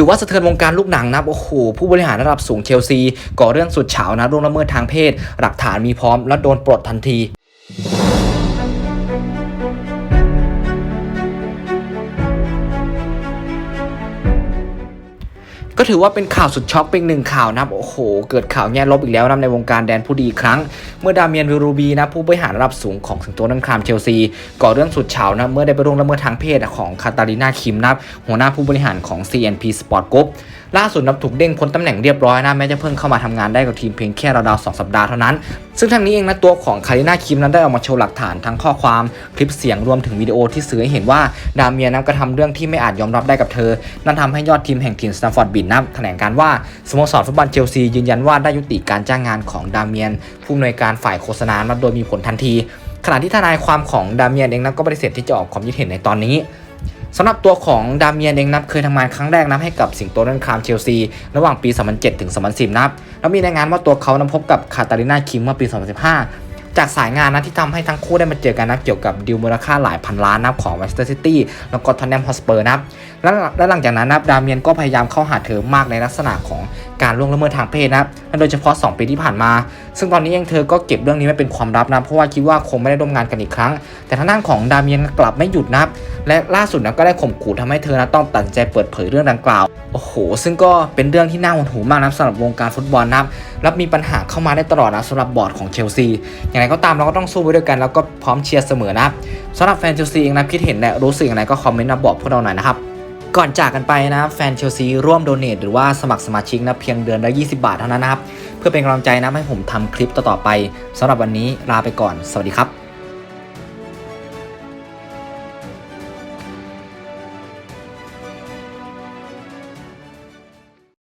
ถือว่าสะเทือนวงการลูกหนังนะโอ้โหผู้บริหารระดับสูงเชลซีก่อเรื่องสุดเฉานะร่วงละเมิดทางเพศ หลักฐานมีพร้อมและโดนปลดทันที ก็ถือว่าเป็นข่าวสุดช็อกเป็นหนึ่งข่าวนะครับโอ้โห เกิดข่าวแง่ลบอีกแล้วนะในวงการแดนผู้ดีครั้ง เมื่อดาเมียนวิรูบีนะผู้บริหารระดับสูงของสิงโตนันครามเชลซีก่อเรื่องสุดเฉานะเมื่อได้ไปร่วงละเมิดทางเพศของคาตาลินาคิมนะครับหัวหน้าผู้บริหารของ CNP Sport Group ล่าสุดนับถูกเด้งพ้นตำแหน่งเรียบร้อยนะแม้จะเพิ่งเข้ามาทำงานได้กับทีมเพียงแค่ราวๆสองสัปดาห์เท่านั้น ซึ่งทางนี้เองนะตัวของคารินาคิมนั้นได้ออกมาโชว์หลักฐานทั้งข้อความคลิปเสียงรวมถึงวิดีโอที่สื่อให้เห็นว่าดาเมียนั้นกระทำเรื่องที่ไม่อาจยอมรับได้กับเธอ นั่นทำให้ยอดทีมแห่งทีมสแตมฟอร์ดบินนะแถลงการว่าสโมสรฟุตบอลเชลซียืนยันว่าได้ยุติการจ้างงานของดาเมียน ผู้อำนวยการฝ่ายโฆษณานับโดยมีผลทันที ขณะที่ทนายความของดาเมียนเองนั้นก็ปฏิเสธที่จะออกความคิดเห็นในตอนนี้สำหรับตัวของดาเมียนเองนับเคยทำงานครั้งแรกนับให้กับสิงโตนันครามเชลซี ระหว่างปี 2007 ถึง 2010 นับ แล้วมีรายงานว่าตัวเขานั้นพบกับคาตาลินาคิมเมื่อปี 2015 จากสายงานนะที่ทำให้ทั้งคู่ได้มาเจอกันนะเกี่ยวกับดีลมูลค่าหลายพันล้านนับของแมนเชสเตอร์ซิตี้แล้วก็ทอนแนมฮอสเปอร์นับและและหลังจากนั้นนับดาเมียนก็พยายามเข้าหาเธอมากในลักษณะของการล่วงละเมิดทางเพศนะครับและโดยเฉพาะ 2 ปีที่ผ่านมา ซึ่งตอนนี้เองเธอก็เก็บเรื่องนี้ไว้เป็นความลับนะเพราะว่าคิดว่าคงไม่ได้ร่วมงานกันอีกครั้ง แต่ทางด้านของดาเมียนกลับไม่หยุดนะครับและล่าสุดนะก็ได้ข่มขู่ทำให้เธอนะต้องตัดใจเปิดเผยเรื่องดังกล่าวโอ้โห ซึ่งก็เป็นเรื่องที่น่าหดหูมากนะสำหรับวงการฟุตบอลนะครับมีปัญหาเข้ามาได้ตลอดนะสำหรับบอร์ดของเชลซีอย่างไรก็ตามเราก็ต้องสู้ไปด้วยกันแล้วก็พร้อมเชียร์เสมอนะครับสำหรับแฟนเชลซีเองนะคิดเห็นและรู้สึกอย่างไรก็คอมเมนต์มาบอกพวกเราหน่อยนะครับก่อนจากกันไปนะแฟนเชลซีร่วมโดเนทหรือว่าสมัครสมาชิกนะเพียงเดือนละ 20 บาทเท่านั้นนะครับ เพื่อเป็นกำลังใจนะให้ผมทำคลิปต่อๆไปสำหรับวันนี้ลาไปก่อน สวัสดีครับ